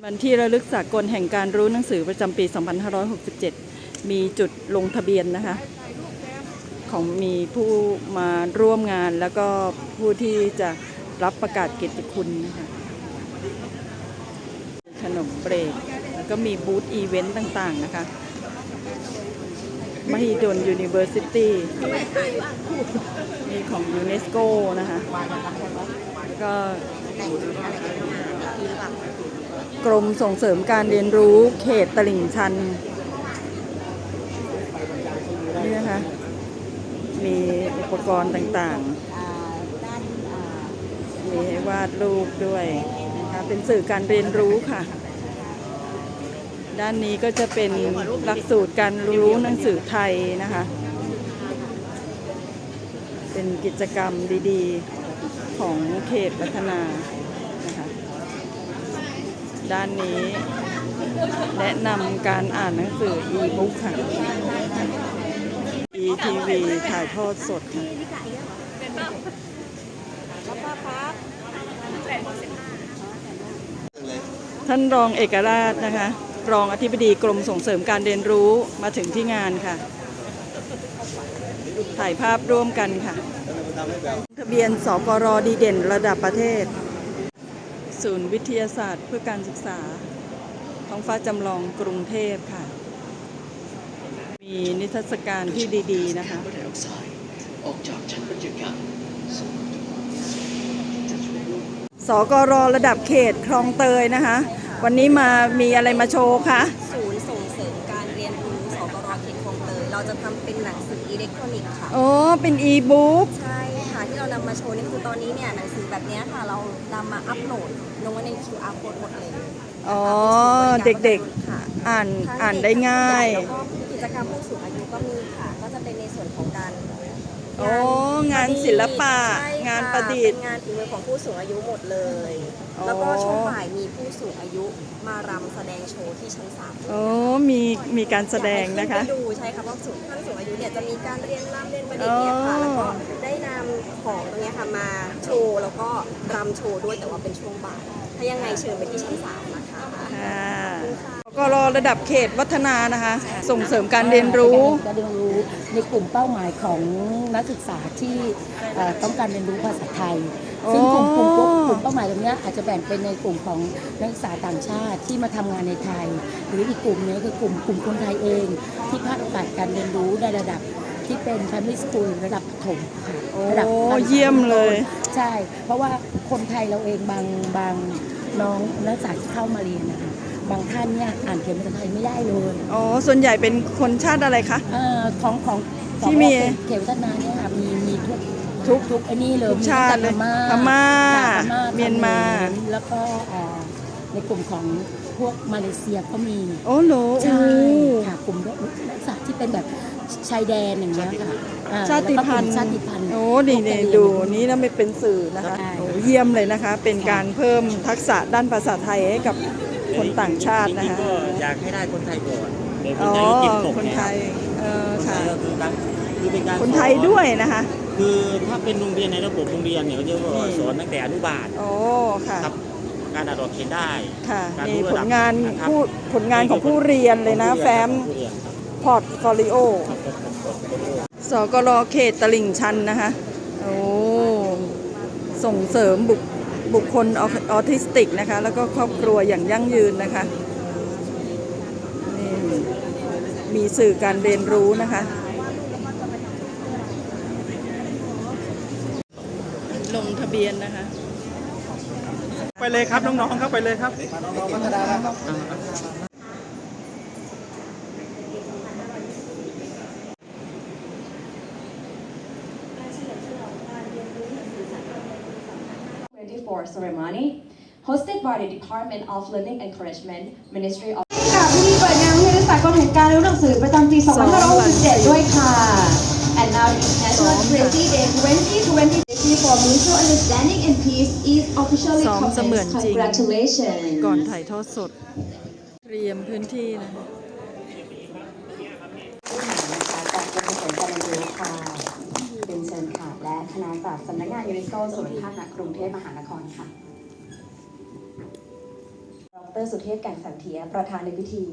วันที่ระลึกสากลแห่งการรู้หนังสือประจำปี 2567 มีจุดลงทะเบียนนะคะ ของมีผู้มาร่วมงานแล้วก็ผู้ที่จะรับประกาศเกียรติคุณนะคะขนมเบรกแล้วก็มีบูธอีเวนต์ต่างๆนะคะ มหิดล University มีของยูเนสโกนะคะ ก็กรมส่งเสริมการเรียนรู้เขตตลิ่งชัน นี่นะคะ มีอุปกรณ์ต่างๆ มีให้วาดรูปด้วยนะคะเป็นสื่อการเรียนรู้ค่ะ ด้านนี้ก็จะเป็นหลักสูตรการรู้หนังสือไทยนะคะ เป็นกิจกรรมดีๆของเขตพัฒนานะคะด้านนี้แนะนำการอ่านหนังสือ e-book ค่ะ e-tv ถ่ายทอดสดค่ะท่านรองเอกราชนะคะ รองอธิบดีกรมส่งเสริมการเรียนรู้มาถึงที่งานค่ะ ถ่ายภาพร่วมกันค่ะ ทะเบียนสกรดีเด่นระดับประเทศ ศูนย์วิทยาศาสตร์เพื่อการศึกษา ท้องฟ้าจำลองกรุงเทพค่ะ มีนิทรรศการที่ดีๆนะคะออกจากชั้นบรรยากาศสกรระดับเขตคลองเตยนะคะ วันนี้มามีอะไรมาโชว์คะศูนย์ส่งเสริมการเรียนรู้สกรเขตคลองเตยเราจะทำเป็นหนังสืออิเล็กทรอนิกส์ค่ะ โอ้เป็นอีบุ๊กใช่ค่ะที่เรานำมาโชว์นี่คือตอนนี้เนี่ยหนังสือแบบเนี้ยค่ะ เรานำมาอัปโหลดลงไว้ใน QR code หมดเลยอ๋อนะคะเด็กๆค่ะ ๆ อ่านทั้งอ่านได้ง่ายแล้วก็กิจกรรมผู้สูงอายุก็มีค่ะ ก็จะเป็นในส่วนของการ โอ้ งานศิลปะ ใช่ค่งานประดิษฐ์ เป็นงานฝีมือของผู้สูงอายุหมดเลย อ๋อ แล้วก็ช่วงบ่ายมีผู้สูงอายุมารำแสดงโชว์ที่ชั้นสามโอ้ มีมีการแสดงนะคะ อยากให้ขึ้นไปดูใช่ค่ะเพราะสูงท่านสูงอายุเนี่ยจะมีการเรียนรำเรียนประดิษฐ์เนี่ยค่ะอ๋อแล้วก็ได้นำของตรงเนี้ยค่ะมาโชว์แล้วก็รำโชว์ด้วยแต่ว่าเป็นช่วงบ่าย ถ้ายังไงเชิญไปที่ชั้นสามนะคะค่ะ ก็รอระดับเขตวัฒนานะคะ ส่งเสริมการเรียนรู้การเรียนรู้ในกลุ่มเป้าหมายของนักศึกษาที่เอ่อต้องการเรียนรู้ภาษาไทย ซึ่งกลุ่มกลุ่มกลุ่มกลุ่มเป้าหมายตรงเนี้ยอาจจะแบ่งเป็นในกลุ่มของนักศึกษาต่างชาติที่มาทำงานในไทย หรืออีกกลุ่มหนึงคือกลุ่มกลุ่มคนไทยเอง ที่พลาดโอกาสการเรียนรู้ในระดับที่เป็น primary school ระดับประถมค่ะโอ้ระดับการศึกษาเยี่ยมเลย ใช่ เพราะว่าคนไทยเราเองบางบางน้องนักศึกษาที่เข้ามาเรียนนะคะ บางท่านเนี่ยอ่านเขียนภาษาไทยไม่ได้เลยอ๋อ ส่วนใหญ่เป็นคนชาติอะไรคะ เอ่อของของของที่มีเขตวัฒนาเนี่ยค่ะมีมีทุกทุกทุกไอ้นี่เลยทุกชาติเลยมีพม่าพม่าเมียนมาเขรแล้วก็เอ่อในกลุ่มของพวกมาเลเซียก็มี โอ้โหใช่โอ้ค่ะกลุ่มนักศึกษาที่เป็นแบบชายแดนอย่างเงี้ยค่ะอ่ชาติพันธุ์แล้วก็กลุ่มชาติพันธุ์ โอ้ดีพวกดีกะเหรี่ยงดูนี่นะไม่เป็นสื่อนะคะใช่ โอ้เยี่ยมเลยนะคะ เป็นการเพิ่มทักษะด้านภาษาไทยให้กับ คนต่างชาติจนะริงคะๆก็อยากให้ได้คนไทยก่อนเดี๋ยวคอ๋นอไทยก็กินตกคนไทยเออคนไทค่ะยก็คือการคือเป็นการคนไทยสอนด้วยนะคะ คือถ้าเป็นโรงเรียนในระบบโรงเรียนเนี่ยเขาจะสอนตั้งแต่อนุบาลโอ้ค่ะครับการอ่านออกเขียนได้ค่ะการนี่รู้ผระดัลบงานนะครับผู้ผลงานของผู้เรียนเลยนะแฟ้มผู้เรียนครับพอร์ตโฟลิโอสกรเขตตลิ่งชันนะคะ โอ้ ส่งเสริมบุค บุคคลออทิสติกนะคะ แล้วก็ครอบครัวอย่างยั่งยืนนะคะนี่มีสื่อการเรียนรู้นะคะลงทะเบียนนะคะ ไปเลยครับน้องๆเข้าไปเลยครับ 24 ceremony hosted by the Department of Learning Encouragement, Ministry of ค่ะผู้ที่เปิดงานวิทยาศาสตร์กลแห่งการรู้หนังสือประจำปี 2567 ด้วยค่ะ and now the International Literacy Day 2020 for Mutual Understanding and Peace is officially ซ้อมเสมือน commenced. จริง Congratulations. ก่อนถ่ายทอดสด เตรียมพื้นที่นะคะจากกรมส่งเสริมการเรียนรู้ค่ะเป็ นเชิญค่ะ และคณะจากสำนักงานยูเนสโกส่วนภาคกรุงเทพมหานครค่ะกรสุเทพแก่นสันเทีย ประธานในพิธี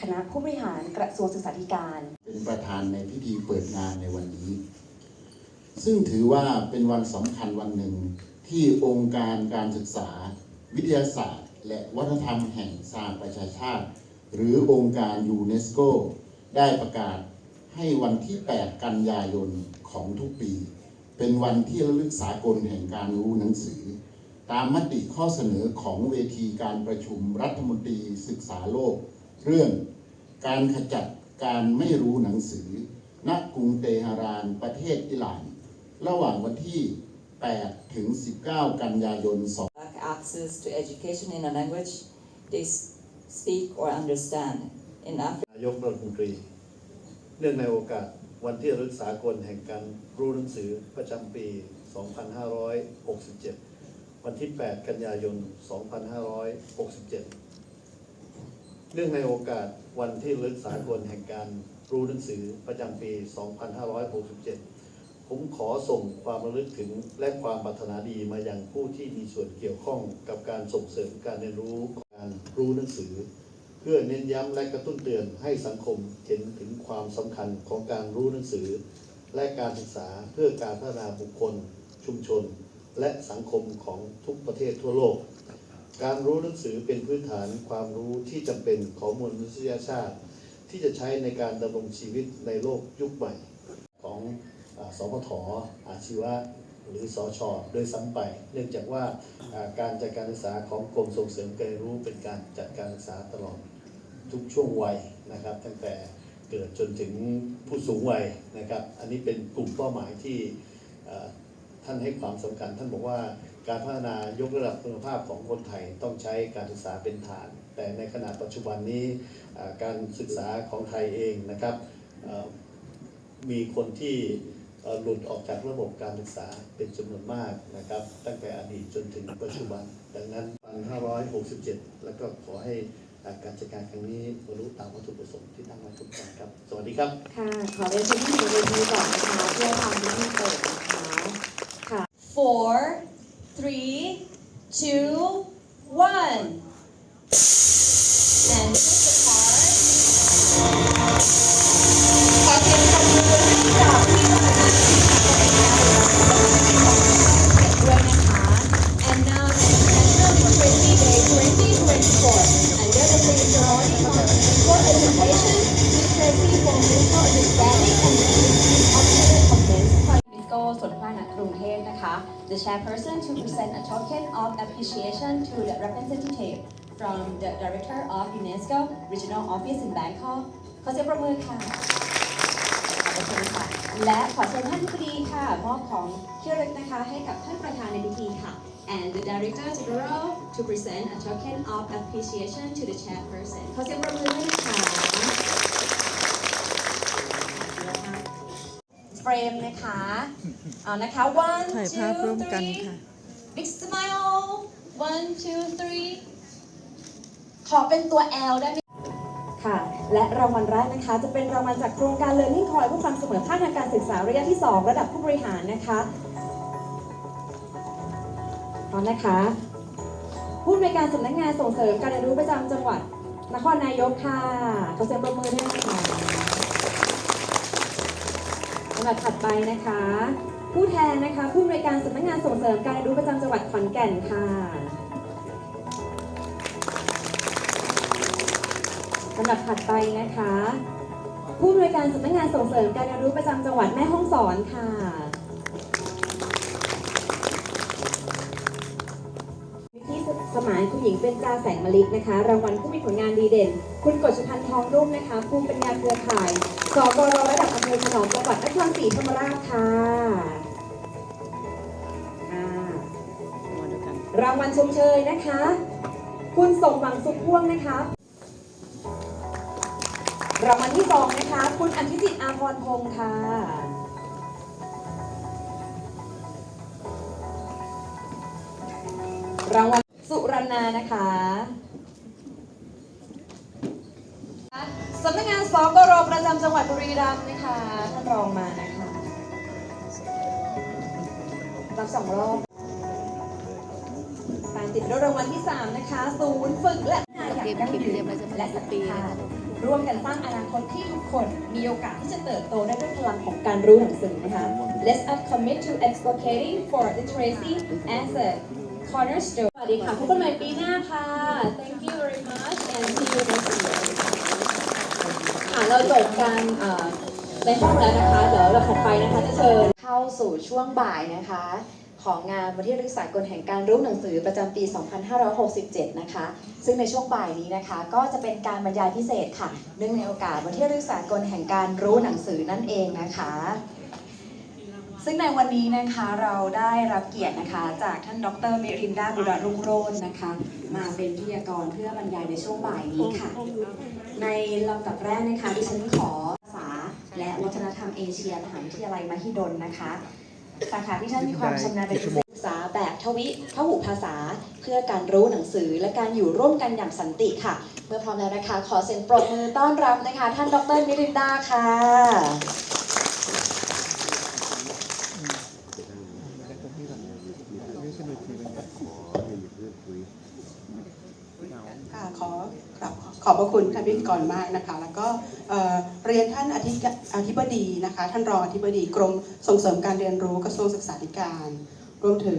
คณะผู้บริหารกระทรวงศึกษาธิการ เป็นประธานในพิธีเปิดงานในวันนี้ ซึ่งถือว่าเป็นวันสำคัญวันหนึ่งที่องค์การการศึกษา วิทยาศาสตร์ และวัฒนธรรมแห่งสหประชาชาติ หรือองค์การยูเนสโกได้ประกาศ ให้วันที่ 8 กันยายนของทุกปี เป็นวันที่ระลึกสากลแห่งการรู้หนังสือ ตามมติข้อเสนอของเวทีการประชุมรัฐมนตรีศึกษาโลก เรื่อง การขจัดการไม่รู้หนังสือ ณ กรุงเตหะรานประเทศอิหร่าน ระหว่างวันที่ 8 ถึง 19 กันยายน2 lack access to education in a language they speak or understand. In Africa, นายกรัฐมนตรี เนื่องในโอกาสวันที่รึกสากลแห่งการรู้หนังสือประจำปี 2567 วันที่ 8 กันยายน 2567 เนื่องในโอกาสวันที่รึกสากลแห่งการรู้หนังสือประจำปี 2567 ผมขอส่งความระลึกถึงและความปรารถนาดีมายังผู้ที่มีส่วนเกี่ยวข้องกับการส่งเสริมการเรียนรู้การรู้หนังสือ เพื่อเน้นย้ำและกระตุ้นเตือนให้สังคมเห็นถึงความสำคัญของการรู้หนังสือ และการศึกษาเพื่อการพัฒนาบุคคล ชุมชน และสังคมของทุกประเทศทั่วโลก การรู้หนังสือเป็นพื้นฐานความรู้ที่จำเป็นของมวลมนุษยชาติ ที่จะใช้ในการดำรงชีวิตในโลกยุคใหม่ ของอสพทอาชีวะหรือสอชอโดยซ้ำไป เนื่องจากว่าอ่าการจัดการศึกษาของกรมส่งเสริมการเรียนรู้เป็นการจัดการศึกษาตลอด ทุกช่วงวัยนะครับ ตั้งแต่เกิดจนถึงผู้สูงวัยนะครับ อันนี้เป็นกลุ่มเป้าหมายที่ท่านให้ความสำคัญ ท่านบอกว่าการพัฒนายกระดับคุณภาพของคนไทยต้องใช้การศึกษาเป็นฐาน แต่ในขณะปัจจุบันนี้การศึกษาของไทยเองนะครับมีคนที่หลุดออกจากระบบการศึกษาเป็นจำนวนมากนะครับ ตั้งแต่อดีตจนถึงปัจจุบัน ดังนั้น 1567 แล้วก็ขอให้ การจัดการครั้งนี้บรรลุตามวัตถุประสงค์ที่ตั้งไว้ทุกประการครับ สวัสดีครับ ค่ะ ขอเรียนเชิญท่านอยู่บนเวทีก่อนนะคะเพื่อทำพิธีเปิดนะคะ The chairperson to present a token of appreciation to the representative from the director of UNESCO Regional Office in Bangkok ขอเสียงประมือค่ะ ขอบคุณค่ะ และขอเชิญท่านผู้ดีค่ะมอบของที่ระลึกนะคะให้กับท่านประธานในพิธีค่ะ and the director general to present a token of appreciation to the chairperson ขอเสียงประมือด้วยนะคะ เฟรมนะคะเอานะคะ one ถ่ายภาพ two วมกัน three ค่ะ big smile one two three ขอเป็นตัว L ได้ไหมค่ะ และรางวัลแรกนะคะ จะเป็นรางวัลจากโครงการ Learning Call เพื่อความเสมอภาคทางการศึกษาระยะที่ 2 ระดับผู้บริหารนะคะพร้อมนะคะ ผู้อำนวยการสำนักงานส่งเสริมการเรียนรู้ประจำจังหวัดนครนายกค่ะขอเสียงปรบมือด้วยนะคะ ลำดับถัดไปนะคะ ผู้แทนนะคะ ผู้อำนวยการสำนักงานส่งเสริมการเรียนรู้ประจำจังหวัดขอนแก่นค่ะลำดับถัดไปนะคะ ผู้อำนวยการสำนักงานส่งเสริมการเรียนรู้ประจำจังหวัดแม่ฮ่องสอนค่ะ สมานคุณหญิงเป็นจาแสงมลินะคะ รางวัลผู้มีผลงานดีเด่น คุณกฤษพันธ์ทองรุ่มนะคะภูมิปัญญาเครือข่ายสกรระดับอำเภอขนอมจังหวัดนครศรีธรรมราชค่ะอ่ารางวัลชมเชยนะคะ คุณสมหวังสุขพ่วงนะคะรางวัลที่สองนะคะ คุณอัญชิจิตอาพรพงศ์ค่ะรางวัล สุรนานะคะสำนักงานสกรประจำจังหวัดบุรีรัมย์นะคะ ท่านรองมานะคะรับสองรอบการติดรถรางวัลที่ 3 นะคะ ศูนย์ฝึกและพัฒนาอย่างยั่งยืนและสันติภาพร่วมกันสร้างอนาคตที่ทุกคนมีโอกาสที่จะเติบโตได้ด้วยพลังของการรู้หนังสือนะคะ Let's us commit to advocating for literacy as a cornerstone ส วัสดีค่ะพบกันใหม่ปีหน้าค่ะ Thank you very much and see you next year ค่ะเราจบการในห้องแล้วนะคะ เดี๋ยวเราถัดไปนะคะจะเชิญเข้าสู่ช่วงบ่ายนะคะ ของงานวันที่รึกษากลแห่งการรู้หนังสือประจำปี 2567 นะคะ ซึ่งในช่วงบ่ายนี้นะคะ ก็จะเป็นการบรรยายพิเศษค่ะ เนื่องในโอกาสวันที่รึกษากลแห่งการรู้หนังสือนั่นเองนะคะ ซึ่งในวันนี้นะคะเราได้รับเกียรตินะคะ จากท่านดรเมรินดาบุรรุ่งโรจน์นะคะ มาเป็นวิทยากรเพื่อบรรยายในช่วงบ่ายนี้ค่ะ ในลำดับแรกนะคะดิฉันขอภาษาและวัฒนธรรมเอเชียมหาวิทยาลัยมหิดลนะคะ สาขาที่ท่านมีความชำนาญเป็นพิเศษศึกษาแบบทวิพหุภาษา เพื่อการรู้หนังสือและการอยู่ร่วมกันอย่างสันติค่ะ เมื่อพร้อมแล้วนะคะ ขอเสียงปรบมือต้อนรับนะคะ ท่านดรมิรินดาค่ะขอกราบ ขอบพระคุณท่านพิธีกรมากนะคะ แล้วก็เเรียนท่านอธิอธิบดีนะคะ ท่านรองอธิบดีกรมส่งเสริมการเรียนรู้กระทรวงศึกษาธิการ รวมถึง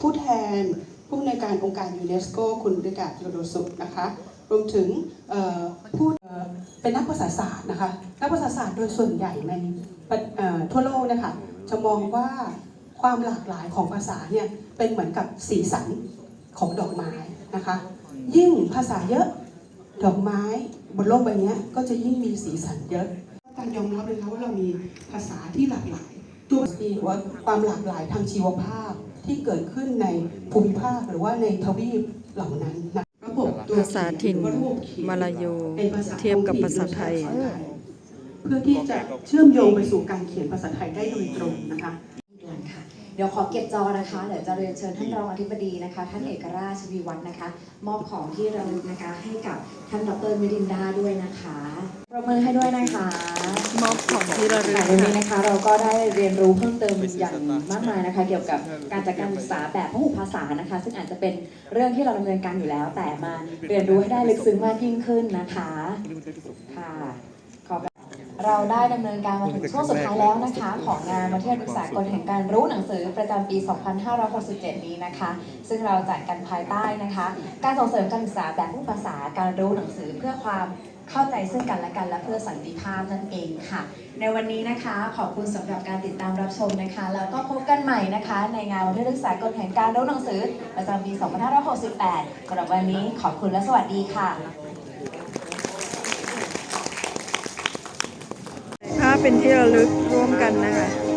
ผู้แทนผู้อำนการองค์การยูเนสโกคุณริกาโรโดสุนะคะ รวมถึงผู้เป็นนักภาษาศาสตร์นะคะ นักภาษาศาสตร์โดยส่วนใหญ่ในทั่วโลกนะคะจะมองว่าความหลากหลายของภาษาเนี่ยเป็นเหมือนกับสีสันของดอกไม้นะคะ ยิ่งภาษาเยอะ ดอกไม้บนโลกใบเนี้ยก็จะยิ่งมีสีสันเยอะ การยอมรับเลยนะว่าเรามีภาษาที่หลากหลาย ตัวสีว่าความหลากหลายทางชีวภาพที่เกิดขึ้นในภูมิภาคหรือว่าในทวีปเหล่านั้นนะระบบตัวภาษาถิ่นหรือว่าระบบเขียนมาลายูเป็นภาษาเทียบกับภาษาไทย เพื่อที่จะเชื่อมโยงไปสู่การเขียนภาษาไทยได้โดยตรงนะคะด่วนค่ะ เดี๋ยวขอเก็บจอนะคะ เดี๋ยวจะเรียนเชิญท่านรองอธิบดีนะคะ ท่านเอกราชวีวัฒน์นะคะ มอบของที่ระลึกนะคะให้กับท่านดรมิรินดาด้วยนะคะประเมินให้ด้วยนะคะ มอบของที่ระลึกค่ะวันนี้นะคะ เราก็ได้เรียนรู้เพิ่มเติมอย่างมากมายนะคะ เกี่ยวกับการจัดการศึกษาแบบพหุภาษานะคะ ซึ่งอาจจะเป็นเรื่องที่เราดำเนินการอยู่แล้ว แต่มาเรียนรู้ให้ได้ลึกซึ้งมากยิ่งขึ้นนะคะค่ะขอบ เราได้ดำเนินการมาถึงช่วงสุดท้ายแล้วนะคะ ของงานมาเที่ยวศึกษากลแห่งการรู้หนังสือประจำปี 2567 นี้นะคะ ซึ่งเราจัดกันภายใต้นะคะ การส่งเสริมการศึกษาแบบผู้ภาษาการรู้หนังสือเพื่อความเข้าใจซึ่งกันและกันและเพื่อสันติภาพนั่นเองค่ะ ในวันนี้นะคะขอบคุณสำหรับการติดตามรับชมนะคะ แล้วก็พบกันใหม่นะคะ ในงานวันที่ศึกษากลแห่งการรู้หนังสือประจำปี 2568สำหรับวันนี้ขอบคุณและสวัสดีค่ะ ภาพ เป็นที่ระลึกร่วมกันนะคะ